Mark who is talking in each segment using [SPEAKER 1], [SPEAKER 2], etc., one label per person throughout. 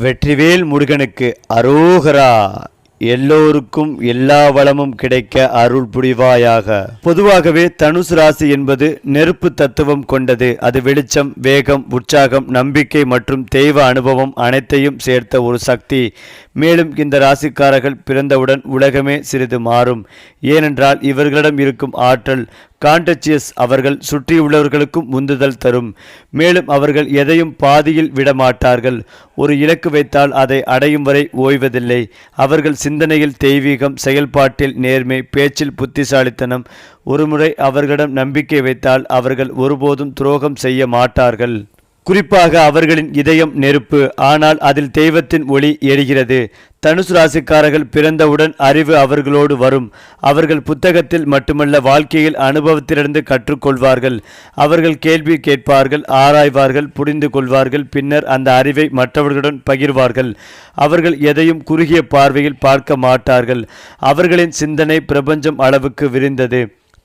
[SPEAKER 1] வெற்றிவேல் முருகனுக்கு அரோகரா. எல்லோருக்கும் எல்லா வளமும் கிடைக்க அருள் புரிவாயாக. பொதுவாகவே தனுசு ராசி என்பது நெருப்பு தத்துவம் கொண்டது. அது வெளிச்சம் வேகம் உற்சாகம் நம்பிக்கை மற்றும் தெய்வ அனுபவம் அனைத்தையும் சேர்த்த ஒரு சக்தி. மேலும் இந்த ராசிக்காரர்கள் பிறந்தவுடன் உலகமே சிறிது மாறும். ஏனென்றால் இவர்களிடம் இருக்கும் ஆற்றல் காண்டச்சியஸ் அவர்கள் சுற்றியுள்ளவர்களுக்கும் உந்துதல் தரும். மேலும் அவர்கள் எதையும் பாதியில் விடமாட்டார்கள். ஒரு இலக்கு வைத்தால் அதை அடையும் வரை ஓய்வதில்லை. அவர்கள் சிந்தனையில் தெய்வீகம் செயல்பாட்டில் நேர்மை பேச்சில் புத்திசாலித்தனம். ஒருமுறை அவர்களிடம் நம்பிக்கை வைத்தால் அவர்கள் ஒருபோதும் துரோகம் செய்ய மாட்டார்கள். குறிப்பாக அவர்களின் இதயம் நெருப்பு. ஆனால் அதில் தெய்வத்தின் ஒளி எரிகிறது. தனுசு ராசிக்காரர்கள் பிறந்தவுடன் அறிவு அவர்களோடு வரும். அவர்கள் புத்தகத்தில் மட்டுமல்ல வாழ்க்கையில் அனுபவத்திலிருந்து கற்றுக்கொள்வார்கள். அவர்கள் கேள்வி கேட்பார்கள் ஆராய்வார்கள் புரிந்து கொள்வார்கள் பின்னர் அந்த அறிவை மற்றவர்களுடன் பகிர்வார்கள். அவர்கள் எதையும் குறுகிய பார்வையில் பார்க்க மாட்டார்கள். அவர்களின் சிந்தனை பிரபஞ்சம் அளவுக்கு விரிந்தது.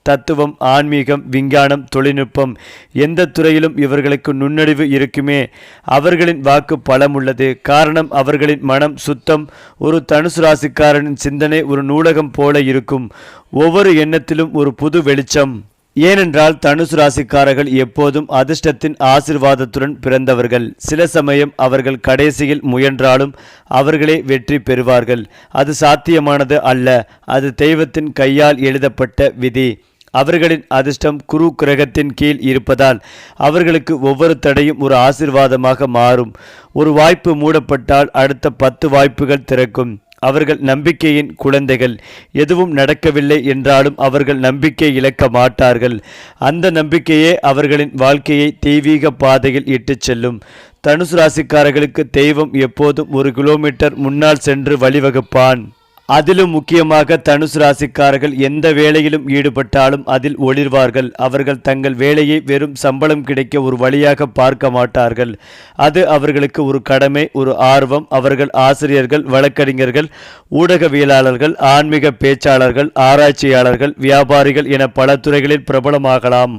[SPEAKER 1] தத்துவம் ஆன்மீகம் விஞ்ஞானம் தொழில்நுட்பம் எந்த துறையிலும் இவர்களுக்கு நுண்ணறிவு இருக்குமே. அவர்களின் வாக்கு பலமுள்ளது. காரணம் அவர்களின் மனம் சுத்தம். ஒரு தனுசு ராசிக்காரனின் சிந்தனை ஒரு நூலகம் போல இருக்கும். ஒவ்வொரு எண்ணத்திலும் ஒரு புது வெளிச்சம். ஏனென்றால் தனுசு ராசிக்காரர்கள் எப்போதும் அதிர்ஷ்டத்தின் ஆசிர்வாதத்துடன் பிறந்தவர்கள். சில சமயம் அவர்கள் கடைசியில் முயன்றாலும் அவர்களே வெற்றி பெறுவார்கள். அது சாத்தியமானது அல்ல. அது தெய்வத்தின் கையால் எழுதப்பட்ட விதி. அவர்களின் அதிர்ஷ்டம் குரு கிரகத்தின் கீழ் இருப்பதால் அவர்களுக்கு ஒவ்வொரு தடையும் ஒரு ஆசிர்வாதமாக மாறும். ஒரு வாய்ப்பு மூடப்பட்டால் அடுத்த பத்து வாய்ப்புகள் திறக்கும். அவர்கள் நம்பிக்கையின் குழந்தைகள். எதுவும் நடக்கவில்லை என்றாலும் அவர்கள் நம்பிக்கை இழக்க மாட்டார்கள். அந்த நம்பிக்கையே அவர்களின் வாழ்க்கையை தெய்வீக பாதையில் இட்டுச் செல்லும். தனுசு ராசிக்காரர்களுக்கு தெய்வம் எப்போதும் ஒரு கிலோமீட்டர் முன்னால் சென்று வழிவகுப்பான். அதிலும் முக்கியமாக தனுசு ராசிக்காரர்கள் எந்த வேலையிலும் ஈடுபட்டாலும் அதில் ஒளிர்வார்கள். அவர்கள் தங்கள் வேலையை வெறும் சம்பளம் கிடைக்க ஒரு வழியாக பார்க்க மாட்டார்கள். அது அவர்களுக்கு ஒரு கடமை ஒரு ஆர்வம். அவர்கள் ஆசிரியர்கள் வழக்கறிஞர்கள் ஊடகவியலாளர்கள் ஆன்மீக பேச்சாளர்கள் ஆராய்ச்சியாளர்கள் வியாபாரிகள் என பல துறைகளில் பிரபலமாகலாம்.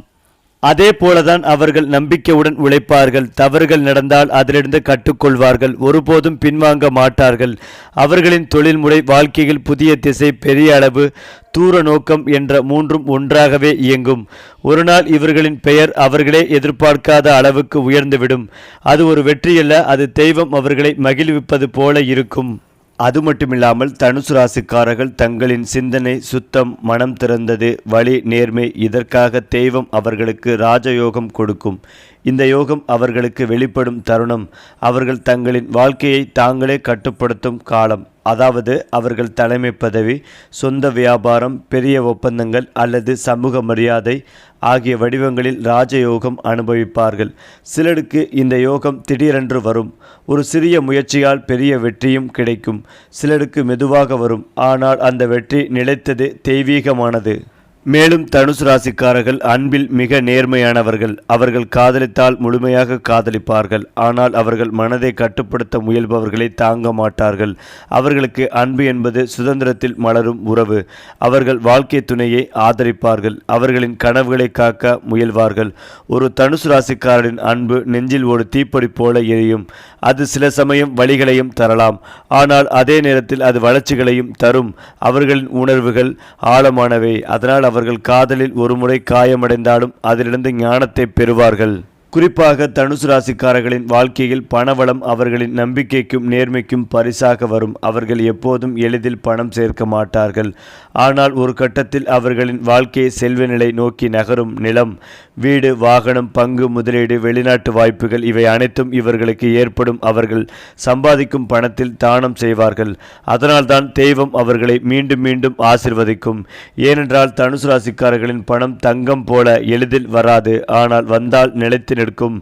[SPEAKER 1] அதே போலதான் அவர்கள் நம்பிக்கையுடன் உழைப்பார்கள். தவறுகள் நடந்தால் அதிலிருந்து கற்றுக்கொள்வார்கள். ஒருபோதும் பின்வாங்க மாட்டார்கள். அவர்களின் தொழில்முறை வாழ்க்கையில் புதிய திசை பெரிய அளவு தூர நோக்கம் என்ற மூன்றும் ஒன்றாகவே இயங்கும். ஒரு நாள் இவர்களின் பெயர் அவர்களே எதிர்பார்க்காத அளவுக்கு உயர்ந்துவிடும். அது ஒரு வெற்றியல்ல அது தெய்வம் அவர்களை மகிழ்விப்பது போல இருக்கும். அது மட்டுமில்லாமல் தனுசு ராசிக்காரர்கள் தங்களின் சிந்தனை சுத்தம் மனம் திறந்தது வழி நேர்மை இதற்காக தெய்வம் அவர்களுக்கு ராஜயோகம் கொடுக்கும். இந்த யோகம் அவர்களுக்கு வெளிப்படும் தருணம். அவர்கள் தங்களின் வாழ்க்கையை தாங்களே கட்டுப்படுத்தும் காலம். அதாவது அவர்கள் தலைமை பதவி சொந்த வியாபாரம் பெரிய ஒப்பந்தங்கள் அல்லது சமூக மரியாதை ஆகிய வடிவங்களில் ராஜயோகம் அனுபவிப்பார்கள். சிலருக்கு இந்த யோகம் திடீரென்று வரும். ஒரு சிறிய முயற்சியால் பெரிய வெற்றியும் கிடைக்கும். சிலருக்கு மெதுவாக வரும். ஆனால் அந்த வெற்றி நிலைத்தது தெய்வீகமானது. மேலும் தனுசு ராசிக்காரர்கள் அன்பில் மிக நேர்மையானவர்கள். அவர்கள் காதலித்தால் முழுமையாக காதலிப்பார்கள். ஆனால் அவர்கள் மனதை கட்டுப்படுத்த முயல்பவர்களை தாங்க மாட்டார்கள். அவர்களுக்கு அன்பு என்பது சுதந்திரத்தில் மலரும் உறவு. அவர்கள் வாழ்க்கை துணையை ஆதரிப்பார்கள். அவர்களின் கனவுகளை காக்க முயல்வார்கள். ஒரு தனுசு ராசிக்காரரின் அன்பு நெஞ்சில் ஒரு தீப்பொடி போல எரியும். அது சில சமயம் வழிகளையும் தரலாம். ஆனால் அதே நேரத்தில் அது வளர்ச்சிகளையும் தரும். அவர்களின் உணர்வுகள் ஆழமானவை. அதனால் அவர் அவர்கள் காதலில் ஒருமுறை காயமடைந்தாலும் அதிலிருந்து ஞானத்தை பெறுவார்கள். குறிப்பாக தனுசு ராசிக்காரர்களின் வாழ்க்கையில் பணவளம் அவர்களின் நம்பிக்கைக்கும் நேர்மைக்கும் பரிசாக வரும். அவர்கள் எப்போதும் எளிதில் பணம் சேர்க்க மாட்டார்கள். ஆனால் ஒரு கட்டத்தில் அவர்களின் வாழ்க்கையை செல்வ நிலை நோக்கி நகரும் நிலம் வீடு வாகனம் பங்கு முதலீடு வெளிநாட்டு வாய்ப்புகள் இவை அனைத்தும் இவர்களுக்கு ஏற்படும். அவர்கள் சம்பாதிக்கும் பணத்தில் தானம் செய்வார்கள். அதனால்தான் தெய்வம் அவர்களை மீண்டும் மீண்டும் ஆசிர்வதிக்கும். ஏனென்றால் தனுசு ராசிக்காரர்களின் பணம் தங்கம் போல எளிதில் வராது. ஆனால் வந்தால் நிலைத்து நிற்கும்.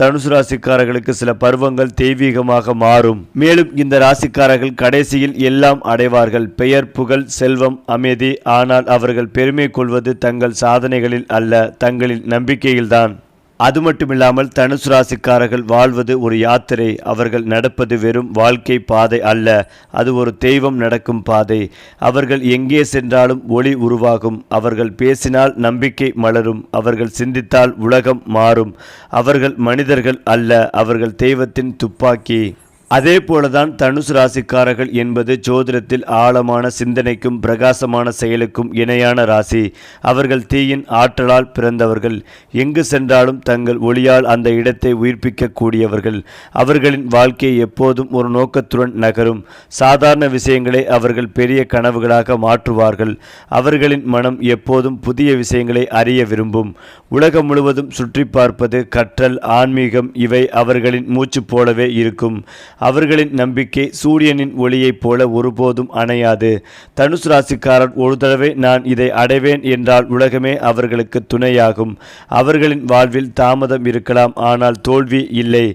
[SPEAKER 1] தனுசு ராசிக்காரர்களுக்கு சில பருவங்கள் தெய்வீகமாக மாறும். மேலும் இந்த ராசிக்காரர்கள் கடைசியில் எல்லாம் அடைவார்கள். பெயர் புகழ் செல்வம் அமைதி. ஆனால் அவர்கள் பெருமை கொள்வது தங்கள் சாதனைகளில் அல்ல தங்களின் நம்பிக்கையில்தான். அது மட்டுமில்லாமல் தனுசு ராசிக்காரர்கள் வாழ்வது ஒரு யாத்திரை. அவர்கள் நடப்பது வெறும் வாழ்க்கை பாதை அல்ல. அது ஒரு தெய்வம் நடக்கும் பாதை. அவர்கள் எங்கே சென்றாலும் ஒளி உருவாகும். அவர்கள் பேசினால் நம்பிக்கை மலரும். அவர்கள் சிந்தித்தால் உலகம் மாறும். அவர்கள் மனிதர்கள் அல்ல. அவர்கள் தெய்வத்தின் துப்பாக்கி. அதே போலதான் தனுசு ராசிக்காரர்கள் என்பது ஜோதிடத்தில் ஆழமான சிந்தனைக்கும் பிரகாசமான செயலுக்கும் இணையான ராசி. அவர்கள் தீயின் ஆற்றலால் பிறந்தவர்கள். எங்கு சென்றாலும் தங்கள் ஒளியால் அந்த இடத்தை உயிர்ப்பிக்கக்கூடியவர்கள். அவர்களின் வாழ்க்கை எப்போதும் ஒரு நோக்கத்துடன் நகரும். சாதாரண விஷயங்களை அவர்கள் பெரிய கனவுகளாக மாற்றுவார்கள். அவர்களின் மனம் எப்போதும் புதிய விஷயங்களை அறிய விரும்பும். உலகம் முழுவதும் சுற்றி பார்ப்பது கற்றல் ஆன்மீகம் இவை அவர்களின் மூச்சு போலவே இருக்கும். அவர்களின் நம்பிக்கை சூரியனின் ஒளியைப் போல ஒருபோதும் அணையாது. தனுசு ராசிக்காரர் ஒரு தடவை நான் இதை அடைவேன் என்றால் உலகமே அவர்களுக்கு துணையாகும். அவர்களின் வாழ்வில் தாமதம் இருக்கலாம் ஆனால் தோல்வி இல்லை.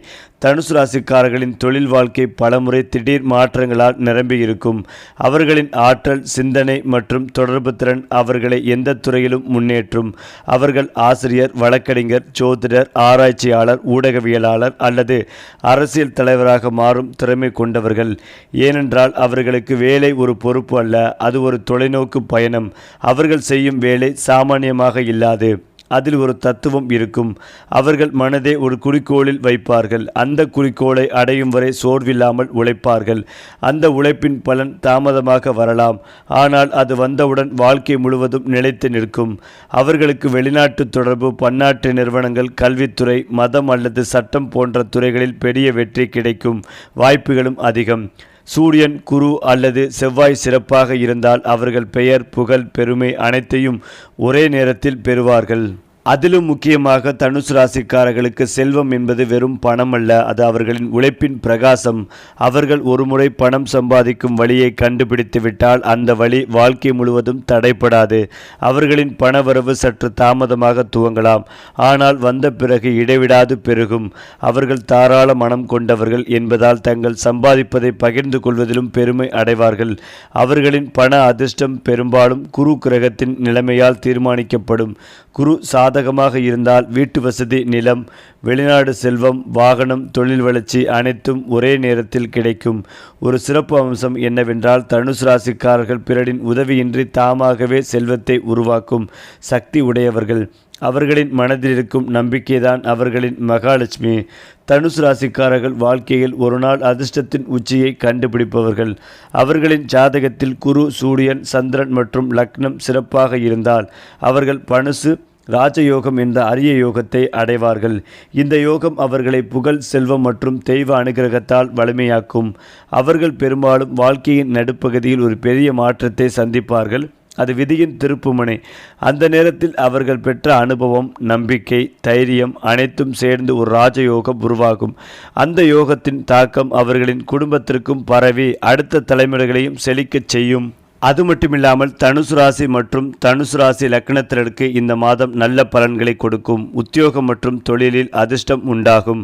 [SPEAKER 1] தனுசு ராசிக்காரர்களின் தொழில் வாழ்க்கை பலமுறை திடீர் மாற்றங்களால் நிரம்பியிருக்கும். அவர்களின் ஆற்றல் சிந்தனை மற்றும் தொடர்பு திறன் அவர்களை எந்த துறையிலும் முன்னேற்றும். அவர்கள் ஆசிரியர் வழக்கறிஞர் ஜோதிடர் ஆராய்ச்சியாளர் ஊடகவியலாளர் அல்லது அரசியல் தலைவராக மாறும் திறமை கொண்டவர்கள். ஏனென்றால் அவர்களுக்கு வேலை ஒரு பொறுப்பு அல்ல அது ஒரு தொலைநோக்கு பயணம். அவர்கள் செய்யும் வேலை சாமானியமாக இல்லாது. அதில் ஒரு தத்துவம் இருக்கும். அவர்கள் மனதை ஒரு குறிக்கோளில் வைப்பார்கள். அந்த குறிக்கோளை அடையும் வரை சோர்வில்லாமல் உழைப்பார்கள். அந்த உழைப்பின் பலன் தாமதமாக வரலாம். ஆனால் அது வந்தவுடன் வாழ்க்கை முழுவதும் நிலைத்து நிற்கும். அவர்களுக்கு வெளிநாட்டு தொடர்பு பன்னாட்டு நிறுவனங்கள் கல்வித்துறை மதம் அல்லது சட்டம் போன்ற துறைகளில் பெரிய வெற்றி கிடைக்கும் வாய்ப்புகளும் அதிகம். சூரியன் குரு அல்லது செவ்வாய் சிறப்பாக இருந்தால் அவர்கள் பெயர் புகழ் பெருமை அனைத்தையும் ஒரே நேரத்தில் பெறுவார்கள். அதிலும் முக்கியமாக தனுசு ராசிக்காரர்களுக்கு செல்வம் என்பது வெறும் பணம் அல்ல அது அவர்களின் உழைப்பின் பிரகாசம். அவர்கள் ஒருமுறை பணம் சம்பாதிக்கும் வழியை கண்டுபிடித்து விட்டால் அந்த வழி வாழ்க்கை முழுவதும் தடைப்படாது அவர்களின் பணவரவு சற்று தாமதமாக துவங்கலாம். ஆனால் வந்த பிறகு இடைவிடாது பெருகும். அவர்கள் தாராள மனம் கொண்டவர்கள் என்பதால் தங்கள் சம்பாதிப்பதை பகிர்ந்து கொள்வதிலும் பெருமை அடைவார்கள். அவர்களின் பண அதிர்ஷ்டம் பெரும்பாலும் குரு கிரகத்தின் நிலைமையால் தீர்மானிக்கப்படும். குரு சாதகமாக இருந்தால் வீட்டு வசதி நிலம் வெளிநாடு செல்வம் வாகனம் தொழில் வளர்ச்சி அனைத்தும் ஒரே நேரத்தில் கிடைக்கும். ஒரு சிறப்பு அம்சம் என்னவென்றால் தனுசு ராசிக்காரர்கள் பிறரின் உதவியின்றி தாமாகவே செல்வத்தை உருவாக்கும் சக்தி உடையவர்கள். அவர்களின் மனதில் இருக்கும் நம்பிக்கைதான் அவர்களின் மகாலட்சுமி. தனுசு ராசிக்காரர்கள் வாழ்க்கையில் ஒரு நாள் அதிர்ஷ்டத்தின் உச்சியை கண்டுபிடிப்பவர்கள். அவர்களின் ஜாதகத்தில் குரு சூரியன் சந்திரன் மற்றும் லக்னம் சிறப்பாக இருந்தால் அவர்கள் பனுசு ராஜயோகம் என்ற அரிய யோகத்தை அடைவார்கள். இந்த யோகம் அவர்களை புகழ் செல்வம் மற்றும் தெய்வ அனுகிரகத்தால் வலிமையாக்கும். அவர்கள் பெரும்பாலும் வாழ்க்கையின் நடுப்பகுதியில் ஒரு பெரிய மாற்றத்தை சந்திப்பார்கள். அது விதியின் திருப்புமுனை. அந்த நேரத்தில் அவர்கள் பெற்ற அனுபவம் நம்பிக்கை தைரியம் அனைத்தும் சேர்ந்து ஒரு ராஜயோகம் உருவாகும். அந்த யோகத்தின் தாக்கம் அவர்களின் குடும்பத்திற்கும் பரவி அடுத்த தலைமுறைகளையும் செழிக்கச் செய்யும். அது மட்டுமில்லாமல் தனுசு ராசி மற்றும் தனுசு ராசி லக்னத்தினருக்கு இந்த மாதம் நல்ல பலன்களை கொடுக்கும். உத்தியோகம் மற்றும் தொழிலில் அதிர்ஷ்டம் உண்டாகும்.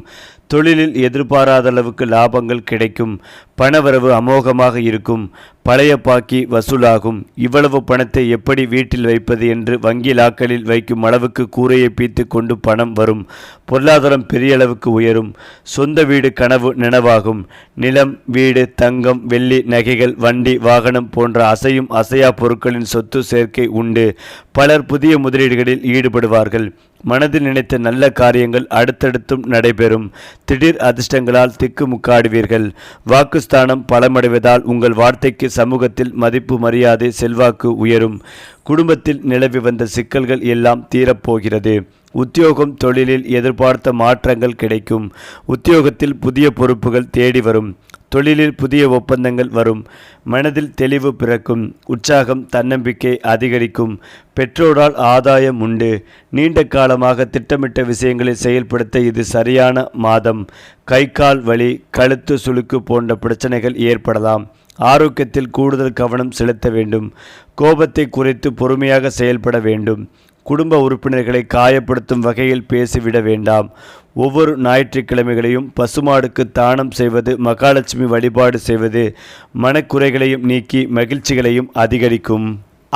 [SPEAKER 1] தொழிலில் எதிர்பாராத அளவுக்கு லாபங்கள் கிடைக்கும். பணவரவு அமோகமாக இருக்கும். பழைய பாக்கி வசூலாகும். இவ்வளவு பணத்தை எப்படி வீட்டில் வைப்பது என்று வங்கி லாக்களில் வைக்கும் அளவுக்கு கூரையை பீத்து கொண்டு பணம் வரும். பொருளாதாரம் பெரிய அளவுக்கு உயரும். சொந்த வீடு கனவு நினைவாகும். நிலம் வீடு தங்கம் வெள்ளி நகைகள் வண்டி வாகனம் போன்ற அசையும் அசையா பொருட்களின் சொத்து சேர்க்கை உண்டு. பலர் புதிய முதலீடுகளில் ஈடுபடுவார்கள். மனதில் நினைத்த நல்ல காரியங்கள் அடுத்தடுத்தும் நடைபெறும். திடீர் அதிர்ஷ்டங்களால் திக்கு முக்காடுவீர்கள். வாக்குஸ்தானம் பலமடைவதால் உங்கள் வார்த்தைக்கு சமூகத்தில் மதிப்பு மரியாதை செல்வாக்கு உயரும். குடும்பத்தில் நிலவி வந்த சிக்கல்கள் எல்லாம் தீரப்போகிறது. உத்தியோகம் தொழிலில் எதிர்பார்த்த மாற்றங்கள் கிடைக்கும். உத்தியோகத்தில் புதிய பொறுப்புகள் தேடி வரும். தொழிலில் புதிய ஒப்பந்தங்கள் வரும். மனதில் தெளிவு பிறக்கும். உற்சாகம் தன்னம்பிக்கை அதிகரிக்கும். பெற்றோரால் ஆதாயம் உண்டு. நீண்ட காலமாக திட்டமிட்ட விஷயங்களை செயல்படுத்த இது சரியான மாதம். கை கால் வலி கழுத்து சுளுக்கு போன்ற பிரச்சனைகள் ஏற்படலாம். ஆரோக்கியத்தில் கூடுதல் கவனம் செலுத்த வேண்டும். கோபத்தை குறைத்து பொறுமையாக செயல்பட வேண்டும். குடும்ப உறுப்பினர்களை காயப்படுத்தும் வகையில் பேசிவிட வேண்டாம். ஒவ்வொரு ஞாயிற்றுக்கிழமைகளையும் பசுமாடுக்கு தானம் செய்வது மகாலட்சுமி வழிபாடு செய்வது மனக்குறைகளையும் நீக்கி மகிழ்ச்சிகளையும் அதிகரிக்கும்.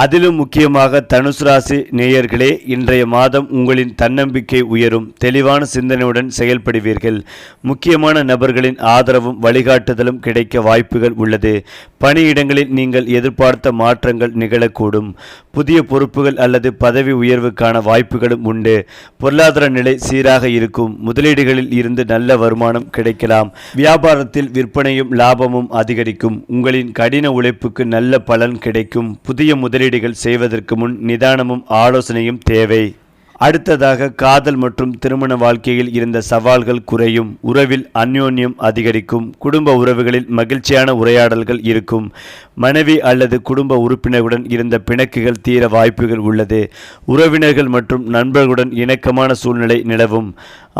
[SPEAKER 1] அதிலும் முக்கியமாக தனுசு ராசி நேயர்களே இன்றைய மாதம் உங்களின் தன்னம்பிக்கை உயரும் தெளிவான சிந்தனையுடன் செயல்படுவீர்கள். முக்கியமான நபர்களின் ஆதரவும் வழிகாட்டுதலும் கிடைக்க வாய்ப்புகள் உள்ளது. பணியிடங்களில் நீங்கள் எதிர்பார்த்த மாற்றங்கள் நிகழக்கூடும். புதிய பொறுப்புகள் அல்லது பதவி உயர்வுக்கான வாய்ப்புகளும் உண்டு. பொருளாதார நிலை சீராக இருக்கும். முதலீடுகளில் இருந்து நல்ல வருமானம் கிடைக்கலாம். வியாபாரத்தில் விற்பனையும் லாபமும் அதிகரிக்கும். உங்களின் கடின உழைப்புக்கு நல்ல பலன் கிடைக்கும். புதிய முதலீடுகள் செய்வதற்கு முன் நிதானமும் ஆலோசனையும் தேவை. அடுத்ததாக காதல் மற்றும் திருமண வாழ்க்கையில் இருந்த சவால்கள் குறையும். உறவில் அந்யோன்யம் அதிகரிக்கும். குடும்ப உறவுகளில் மகிழ்ச்சியான உரையாடல்கள் இருக்கும். மனைவி அல்லது குடும்ப உறுப்பினருடன் இருந்த பிணக்குகள் தீர வாய்ப்புகள் உள்ளது. உறவினர்கள் மற்றும் நண்பர்களுடன் இணக்கமான சூழ்நிலை நிலவும்.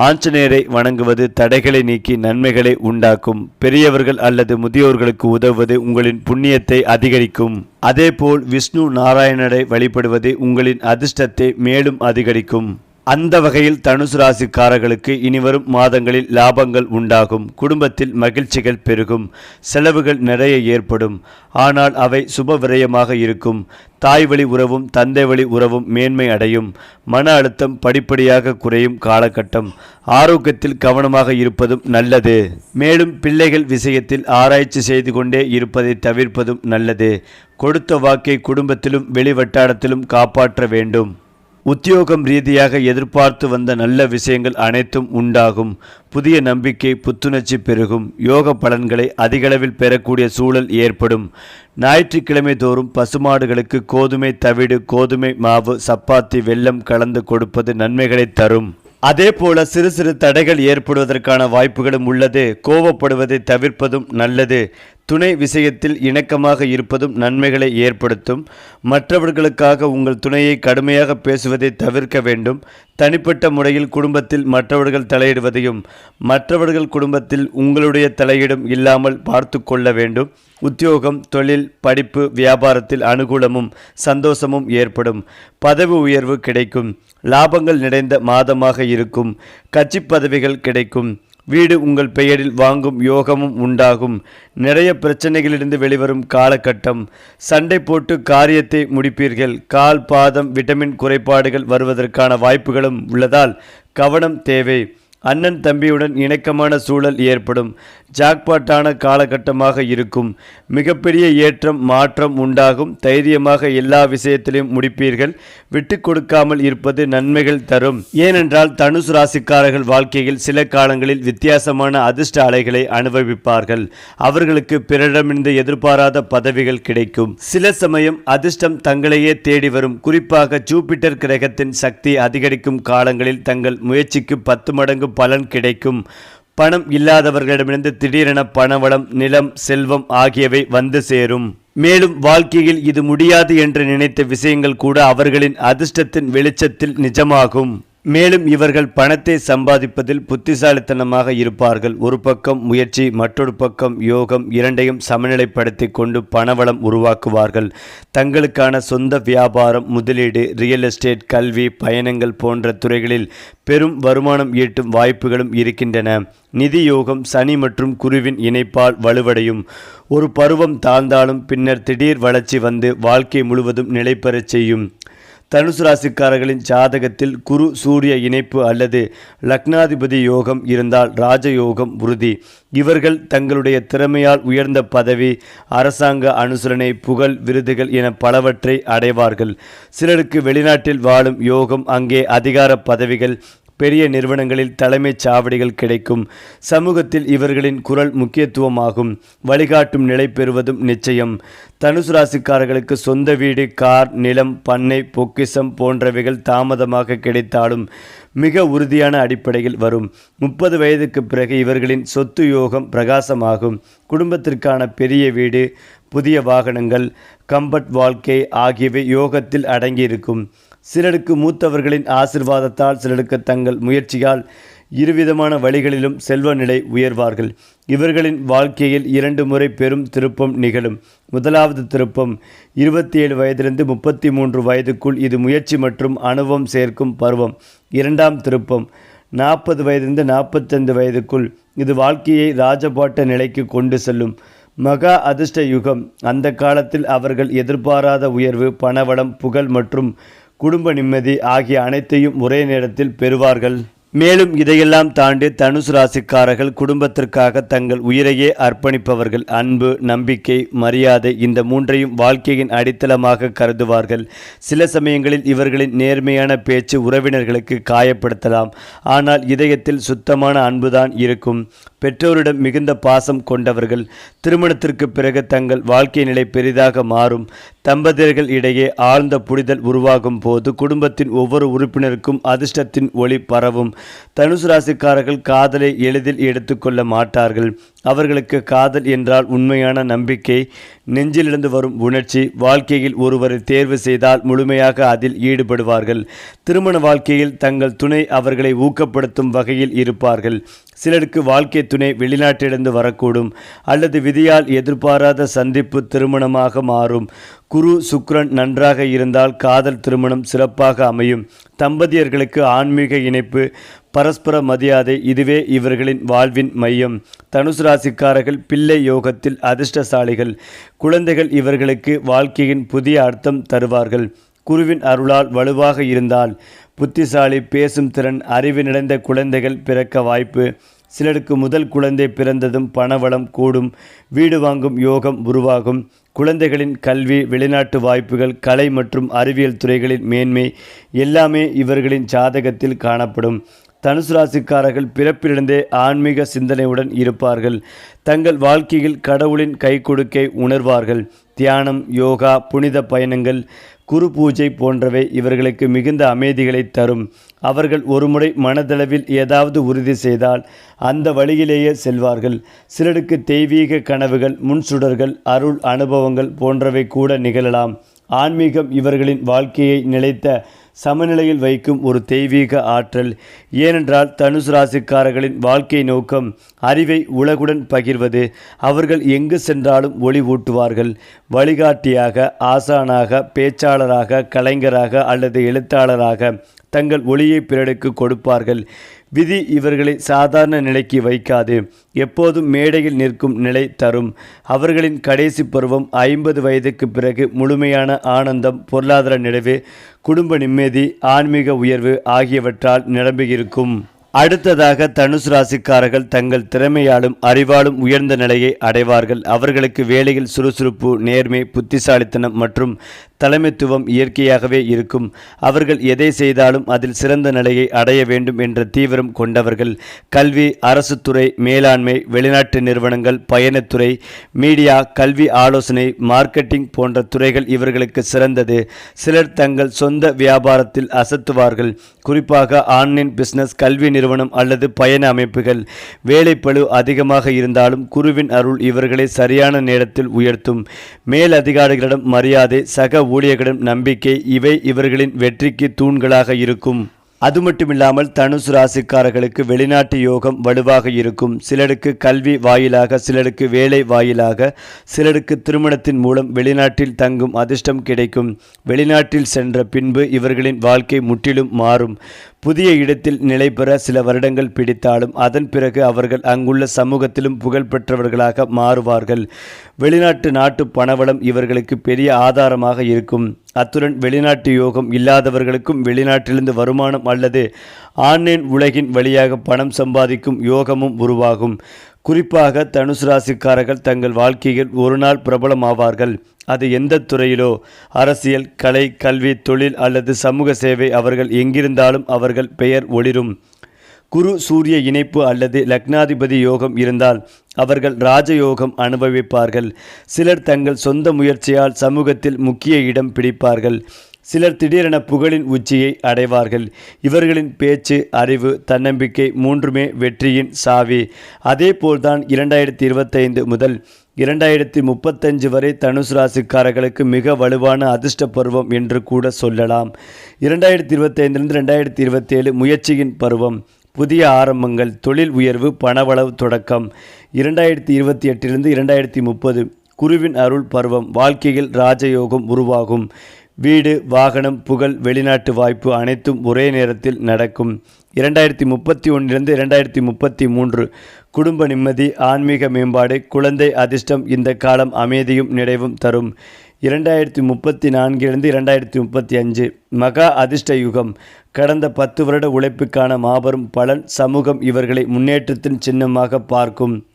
[SPEAKER 1] ஆஞ்சநேயரை வணங்குவது தடைகளை நீக்கி நன்மைகளை உண்டாக்கும். பெரியவர்கள் அல்லது முதியோர்களுக்கு உதவுவது உங்களின் புண்ணியத்தை அதிகரிக்கும். அதேபோல் விஷ்ணு நாராயணரை வழிபடுவது உங்களின் அதிர்ஷ்டத்தை மேலும் அதிகரிக்கும். அந்த வகையில் தனுசு ராசிக்காரர்களுக்கு இனிவரும் மாதங்களில் லாபங்கள் உண்டாகும். குடும்பத்தில் மகிழ்ச்சிகள் பெருகும். செலவுகள் நிறைய ஏற்படும். ஆனால் அவை சுப விரயமாக இருக்கும். தாய் வழி உறவும் தந்தை வழி உறவும் மேன்மை அடையும். மன அழுத்தம் படிப்படியாக குறையும் காலகட்டம். ஆரோக்கியத்தில் கவனமாக இருப்பதும் நல்லது. மேலும் பிள்ளைகள் விஷயத்தில் ஆராய்ச்சி செய்து கொண்டே இருப்பதை தவிர்ப்பதும் நல்லது. கொடுத்த வாக்கை குடும்பத்திலும் வெளிவட்டாரத்திலும் காப்பாற்ற வேண்டும். உத்தியோகம் ரீதியாக எதிர்பார்த்து வந்த நல்ல விஷயங்கள் அனைத்தும் உண்டாகும். புதிய நம்பிக்கை புத்துணர்ச்சி பெருகும். யோக பலன்களை அதிகளவில் பெறக்கூடிய சூழல் ஏற்படும். ஞாயிற்றுக்கிழமை தோறும் பசுமாடுகளுக்கு கோதுமை தவிடு கோதுமை மாவு சப்பாத்தி வெல்லம் கலந்து கொடுப்பது நன்மைகளை தரும். அதே போல சிறு சிறு தடைகள் ஏற்படுவதற்கான வாய்ப்புகளும் உள்ளது. கோவப்படுவதை தவிர்ப்பதும் நல்லது. துணை விஷயத்தில் இணக்கமாக இருப்பதும் நன்மைகளை ஏற்படுத்தும். மற்றவர்களுக்காக உங்கள் துணையை கடுமையாக பேசுவதை தவிர்க்க வேண்டும். தனிப்பட்ட முறையில் குடும்பத்தில் மற்றவர்கள் தலையிடுவதையும் மற்றவர்கள் குடும்பத்தில் உங்களுடைய தலையீடும் இல்லாமல் பார்த்து கொள்ள வேண்டும். உத்தியோகம் தொழில் படிப்பு வியாபாரத்தில் அனுகூலமும் சந்தோஷமும் ஏற்படும். பதவி உயர்வு கிடைக்கும். லாபங்கள் நிறைந்த மாதமாக இருக்கும். கட்சி பதவிகள் கிடைக்கும். வீடு உங்கள் பெயரில் வாங்கும் யோகமும் உண்டாகும். நிறைய பிரச்சனைகளிலிருந்து வெளிவரும் காலகட்டம். சண்டை போட்டு காரியத்தை முடிப்பீர்கள். கால் பாதம் விட்டமின் குறைபாடுகள் வருவதற்கான வாய்ப்புகளும் உள்ளதால் கவனம் தேவை. அண்ணன் தம்பியுடன் இணக்கமான சூழல் ஏற்படும். ஜாக்பாட்டான காலகட்டமாக இருக்கும். மிகப்பெரிய ஏற்றம் மாற்றம் உண்டாகும். தைரியமாக எல்லா விஷயத்திலும் முடிப்பீர்கள். விட்டு கொடுக்காமல் இருப்பது நன்மைகள் தரும். ஏனென்றால் தனுசு ராசிக்காரர்கள் வாழ்க்கையில் சில காலங்களில் வித்தியாசமான அதிர்ஷ்ட அலைகளை அனுபவிப்பார்கள். அவர்களுக்கு பிறரிடமிருந்து எதிர்பாராத பதவிகள் கிடைக்கும். சில சமயம் அதிர்ஷ்டம் தங்களையே தேடி வரும். குறிப்பாக ஜூபிட்டர் கிரகத்தின் சக்தி அதிகரிக்கும் காலங்களில் தங்கள் முயற்சிக்கு பத்து மடங்கு பலன் கிடைக்கும். பணம் இல்லாதவர்களிடமிருந்து திடீரென பணவளம் நிலம் செல்வம் ஆகியவை வந்து சேரும். மேலும் வாழ்க்கையில் இது முடியாது என்று நினைத்த விஷயங்கள் கூட அவர்களின் அதிர்ஷ்டத்தின் வெளிச்சத்தில் நிஜமாகும். மேலும் இவர்கள் பணத்தை சம்பாதிப்பதில் புத்திசாலித்தனமாக இருப்பார்கள். ஒரு பக்கம் முயற்சி மற்றொரு பக்கம் யோகம் இரண்டையும் சமநிலைப்படுத்தி கொண்டு பணவளம் உருவாக்குவார்கள். தங்களுக்கான சொந்த வியாபாரம் முதலீடு ரியல் எஸ்டேட் கல்வி பயணங்கள் போன்ற துறைகளில் பெரும் வருமானம் ஈட்டும் வாய்ப்புகளும் இருக்கின்றன. நிதி யோகம் சனி மற்றும் குருவின் இணைப்பால் வலுவடையும். ஒரு பருவம் தாழ்ந்தாலும் பின்னர் திடீர் வளர்ச்சி வந்து வாழ்க்கை முழுவதும் நிலைபெறச் செய்யும். தனுசு ராசிக்காரர்களின் ஜாதகத்தில் குரு சூரிய இணைப்பு அல்லது லக்னாதிபதி யோகம் இருந்தால் ராஜயோகம் உறுதி. இவர்கள் தங்களுடைய திறமையால் உயர்ந்த பதவி அரசாங்க அனுசரணை புகழ் விருதுகள் என பலவற்றை அடைவார்கள். சிலருக்கு வெளிநாட்டில் வாழும் யோகம் அங்கே அதிகார பதவிகள் பெரிய நிறுவனங்களில் தலைமைச் சாவடிகள் கிடைக்கும். சமூகத்தில் இவர்களின் குரல் முக்கியத்துவமாகும். வழிகாட்டும் நிலை பெறுவதும் நிச்சயம். தனுசு ராசிக்காரர்களுக்கு சொந்த வீடு கார் நிலம் பண்ணை பொக்கிசம் போன்றவைகள் தாமதமாக கிடைத்தாலும் மிக உறுதியான அடிப்படையில் வரும். முப்பது வயதுக்கு பிறகு இவர்களின் சொத்து யோகம் பிரகாசமாகும். குடும்பத்திற்கான பெரிய வீடு புதிய வாகனங்கள் கம்பட் வாழ்க்கை ஆகியவை யோகத்தில் அடங்கியிருக்கும். சிலருக்கு மூத்தவர்களின் ஆசிர்வாதத்தால் சிலருக்கு தங்கள் முயற்சியால் இருவிதமான வழிகளிலும் செல்வ நிலை உயர்வார்கள். இவர்களின் வாழ்க்கையில் இரண்டு முறை பெரும் திருப்பம் நிகழும். முதலாவது திருப்பம் இருபத்தி ஏழு வயதிலிருந்து முப்பத்தி மூன்று வயதுக்குள் இது முயற்சி மற்றும் அனுபவம் சேர்க்கும் பருவம். இரண்டாம் திருப்பம் நாற்பது வயதிலிருந்து நாற்பத்தைந்து வயதுக்குள் இது வாழ்க்கையை ராஜபாட்ட நிலைக்கு கொண்டு செல்லும். மகா அதிர்ஷ்ட யுகம் அந்த காலத்தில் அவர்கள் எதிர்பாராத உயர்வு பணவளம் புகழ் மற்றும் குடும்ப நிம்மதி ஆகிய அனைத்தையும் ஒரே நேரத்தில் பெறுவார்கள். மேலும் இதையெல்லாம் தாண்டி தனுசு ராசிக்காரர்கள் குடும்பத்திற்காக தங்கள் உயிரையே அர்ப்பணிப்பவர்கள். அன்பு நம்பிக்கை மரியாதை இந்த மூன்றையும் வாழ்க்கையின் அடித்தளமாக கருதுவார்கள். சில சமயங்களில் இவர்களின் நேர்மையான பேச்சு உறவினர்களுக்கு காயப்படுத்தலாம். ஆனால் இதயத்தில் சுத்தமான அன்புதான் இருக்கும். பெற்றோரிடம் மிகுந்த பாசம் கொண்டவர்கள் திருமணத்திற்கு பிறகு தங்கள் வாழ்க்கை நிலை பெரிதாக மாறும். தம்பதியர்கள் இடையே ஆழ்ந்த புரிதல் உருவாகும் போது குடும்பத்தின் ஒவ்வொரு உறுப்பினருக்கும் அதிர்ஷ்டத்தின் ஒளி பரவும். தனுசு ராசிக்காரர்கள் காதலை எளிதில் எடுத்துக்கொள்ள மாட்டார்கள். அவர்களுக்கு காதல் என்றால் உண்மையான நம்பிக்கை நெஞ்சிலிருந்து வரும் உணர்ச்சி வாழ்க்கையில் ஒருவரை தேர்வு செய்தால் முழுமையாக அதில் ஈடுபடுவார்கள். திருமண வாழ்க்கையில் தங்கள் துணை அவர்களை ஊக்கப்படுத்தும் வகையில் இருப்பார்கள். சிலருக்கு வாழ்க்கை துணை வெளிநாட்டிலிருந்து வரக்கூடும் அல்லது விதியால் எதிர்பாராத சந்திப்பு திருமணமாக மாறும். குரு சுக்ரன் நன்றாக இருந்தால் காதல் திருமணம் சிறப்பாக அமையும். தம்பதியர்களுக்கு ஆன்மீக இணைப்பு பரஸ்பர மரியாதை இதுவே இவர்களின் வாழ்வின் மையம். தனுசு ராசிக்காரர்கள் பிள்ளை யோகத்தில் அதிர்ஷ்டசாலிகள். குழந்தைகள் இவர்களுக்கு வாழ்க்கையின் புதிய அர்த்தம் தருவார்கள். குருவின் அருளால் வலுவாக இருந்தால் புத்திசாலி பேசும் திறன் அறிவு நிறைந்த குழந்தைகள் பிறக்க வாய்ப்பு. சிலருக்கு முதல் குழந்தை பிறந்ததும் பணவளம் கூடும். வீடு வாங்கும் யோகம் உருவாகும். குழந்தைகளின் கல்வி வெளிநாட்டு வாய்ப்புகள் கலை மற்றும் அறிவியல் துறைகளின் மேன்மை எல்லாமே இவர்களின் ஜாதகத்தில் காணப்படும். தனுசு ராசிக்காரர்கள் பிறப்பிலிருந்தே ஆன்மீக சிந்தனையுடன் இருப்பார்கள். தங்கள் வாழ்க்கையில் கடவுளின் கைகொடுக்கை உணர்வார்கள். தியானம் யோகா புனித பயணங்கள் குரு பூஜை போன்றவை இவர்களுக்கு மிகுந்த அமைதிகளை தரும். அவர்கள் ஒருமுறை மனதளவில் ஏதாவது உறுதி செய்தால் அந்த வழியிலேயே செல்வார்கள். சிலருக்கு தெய்வீக கனவுகள் முன்சுடர்கள் அருள் அனுபவங்கள் போன்றவை கூட நிகழலாம். ஆன்மீகம் இவர்களின் வாழ்க்கையை நிலைத்த சமநிலையில் வைக்கும் ஒரு தெய்வீக ஆற்றல். ஏனென்றால் தனுசு ராசிக்காரர்களின் வாழ்க்கை நோக்கம் அறிவை உலகுடன் பகிர்வது. அவர்கள் எங்கு சென்றாலும் ஒளி ஊட்டுவார்கள். வழிகாட்டியாக ஆசானாக பேச்சாளராக கலைஞராக அல்லது எழுத்தாளராக தங்கள் ஒளியை பிறருக்கு கொடுப்பார்கள். விதி இவர்களை சாதாரண நிலைக்கு வைக்காது. எப்போதும் மேடையில் நிற்கும் நிலை தரும். அவர்களின் கடைசி பருவம் ஐம்பது வயதுக்கு பிறகு முழுமையான ஆனந்தம் பொருளாதார நிறைவு குடும்ப நிம்மதி ஆன்மீக உயர்வு ஆகியவற்றால் நிரம்பியிருக்கும். அடுத்ததாக தனுசு ராசிக்காரர்கள் தங்கள் திறமையாலும் அறிவாலும் உயர்ந்த நிலையை அடைவார்கள். அவர்களுக்கு வேலையில் சுறுசுறுப்பு நேர்மை புத்திசாலித்தனம் மற்றும் தலைமைத்துவம் இயற்கையாகவே இருக்கும். அவர்கள் எதை செய்தாலும் அதில் சிறந்த நிலையை அடைய வேண்டும் என்ற தீவிரம் கொண்டவர்கள். கல்வி அரசு துறை மேலாண்மை வெளிநாட்டு நிறுவனங்கள் பயணத்துறை மீடியா கல்வி ஆலோசனை மார்க்கெட்டிங் போன்ற துறைகள் இவர்களுக்கு சிறந்தது. சிலர் தங்கள் சொந்த வியாபாரத்தில் அசத்துவார்கள். குறிப்பாக ஆன்லைன் பிசினஸ் கல்வி நிறுவனம் அல்லது பயண அமைப்புகள். வேலைப்பளு அதிகமாக இருந்தாலும் குருவின் அருள் இவர்களை சரியான நேரத்தில் உயர்த்தும். மேலதிகாரிகளிடம் மரியாதை சக ஊழியர்களிடம் நம்பிக்கை இவை இவர்களின் வெற்றிக்கு தூண்களாக இருக்கும். அது மட்டுமில்லாமல் தனுசு ராசிக்காரர்களுக்கு வெளிநாட்டு யோகம் வலுவாக இருக்கும். சிலருக்கு கல்வி வாயிலாக சிலருக்கு வேலை வாயிலாக சிலருக்கு திருமணத்தின் மூலம் வெளிநாட்டில் தங்கும் அதிர்ஷ்டம் கிடைக்கும். வெளிநாட்டில் சென்ற பின்பு இவர்களின் வாழ்க்கை முற்றிலும் மாறும். புதிய இடத்தில் நிலை பெற சில வருடங்கள் பிடித்தாலும் அதன் பிறகு அவர்கள் அங்குள்ள சமூகத்திலும் புகழ் பெற்றவர்களாக மாறுவார்கள். வெளிநாட்டு நாட்டு பணவளம் இவர்களுக்கு பெரிய ஆதாரமாக இருக்கும். அத்துடன் வெளிநாட்டு யோகம் இல்லாதவர்களுக்கும் வெளிநாட்டிலிருந்து வருமானம் அல்லது ஆன்லைன் உலகின் வழியாக பணம் சம்பாதிக்கும் யோகமும் உருவாகும். குறிப்பாக தனுசு ராசிக்காரர்கள் தங்கள் வாழ்க்கையில் ஒரு நாள் பிரபலமாவார்கள். அது எந்த துறையிலோ? அரசியல் கலை கல்வி தொழில் அல்லது சமூக சேவை அவர்கள் எங்கிருந்தாலும் அவர்கள் பெயர் ஒளிரும். குரு சூரிய இணைப்பு அல்லது லக்னாதிபதி யோகம் இருந்தால் அவர்கள் ராஜயோகம் அனுபவிப்பார்கள். சிலர் தங்கள் சொந்த முயற்சியால் சமூகத்தில் முக்கிய இடம் பிடிப்பார்கள். சிலர் திடீரென புகழின் உச்சியை அடைவார்கள். இவர்களின் பேச்சு அறிவு தன்னம்பிக்கை மூன்றுமே வெற்றியின் சாவி. அதேபோல்தான் இரண்டாயிரத்தி இருபத்தைந்து முதல் இரண்டாயிரத்தி முப்பத்தஞ்சு வரை தனுசு ராசிக்காரர்களுக்கு மிக வலுவான அதிர்ஷ்ட பருவம் என்று கூட சொல்லலாம். இரண்டாயிரத்தி இருபத்தைந்திலிருந்து ரெண்டாயிரத்தி இருபத்தேழு முயற்சியின் பருவம். புதிய ஆரம்பங்கள் தொழில் உயர்வு பணவளவு தொடக்கம். இரண்டாயிரத்தி இருபத்தி எட்டிலிருந்து இரண்டாயிரத்தி முப்பது குருவின் அருள் பருவம். வாழ்க்கையில் ராஜயோகம் உருவாகும். வீடு வாகனம் புகழ் வெளிநாட்டு வாய்ப்பு அனைத்தும் ஒரே நேரத்தில் நடக்கும். இரண்டாயிரத்தி முப்பத்தி ஒன்றிலிருந்து இரண்டாயிரத்தி முப்பத்தி மூன்று குடும்ப நிம்மதி ஆன்மீக மேம்பாடு குழந்தை அதிர்ஷ்டம் இந்த காலம் அமைதியும் நிறைவும் தரும். இரண்டாயிரத்தி முப்பத்தி நான்கிலிருந்து இரண்டாயிரத்தி முப்பத்தி அஞ்சு மகா அதிர்ஷ்ட யுகம். கடந்த பத்து வருட உழைப்புக்கான மாபெரும் பலன் சமூகம் இவர்களை முன்னேற்றத்தின் சின்னமாக பார்க்கும்.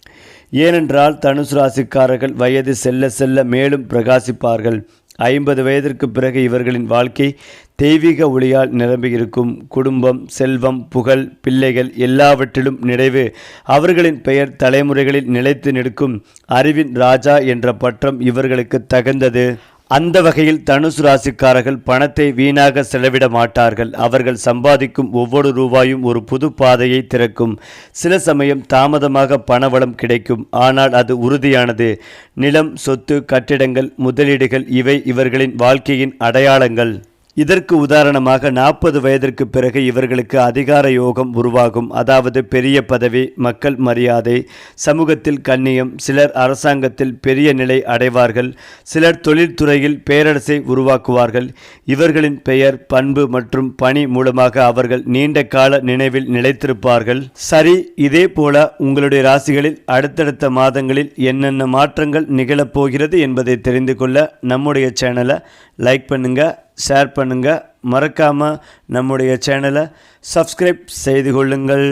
[SPEAKER 1] ஏனென்றால் தனுசு ராசிக்காரர்கள் வயது செல்ல செல்ல மேலும் பிரகாசிப்பார்கள். ஐம்பது வயதிற்கு பிறகு இவர்களின் வாழ்க்கை தெய்வீக ஒளியால் நிரம்பியிருக்கும். குடும்பம் செல்வம் புகழ் பிள்ளைகள் எல்லாவற்றிலும் நிறைவு. அவர்களின் பெயர் தலைமுறைகளில் நிலைத்து நிற்கும். அறிவின் ராஜா என்ற பட்டம் இவர்களுக்கு தகுந்தது. அந்த வகையில் தனுசு ராசிக்காரர்கள் பணத்தை வீணாக செலவிட மாட்டார்கள். அவர்கள் சம்பாதிக்கும் ஒவ்வொரு ரூபாயும் ஒரு புது பாதையை திறக்கும். சில சமயம் தாமதமாக பணவளம் கிடைக்கும். ஆனால் அது உறுதியானது. நிலம் சொத்து கட்டிடங்கள் முதலீடுகள் இவை இவர்களின் வாழ்க்கையின் அடையாளங்கள். இதற்கு உதாரணமாக நாற்பது வயதிற்கு பிறகு இவர்களுக்கு அதிகார யோகம் உருவாகும். அதாவது பெரிய பதவி மக்கள் மரியாதை சமூகத்தில் கண்ணியம் சிலர் அரசாங்கத்தில் பெரிய நிலை அடைவார்கள் சிலர் தொழில்துறையில் பேரரசை உருவாக்குவார்கள். இவர்களின் பெயர் பண்பு மற்றும் பணி மூலமாக அவர்கள் நீண்ட கால நினைவில் நிலைத்திருப்பார்கள். சரி இதே போல உங்களுடைய ராசிகளில் அடுத்தடுத்த மாதங்களில் என்னென்ன மாற்றங்கள் நிகழப்போகிறது என்பதை தெரிந்து கொள்ள நம்முடைய சேனலை லைக் பண்ணுங்கள் ஷேர் பண்ணுங்கள் மறக்காமல் நம்முடைய சேனலை சப்ஸ்கிரைப் செய்து கொள்ளுங்கள்.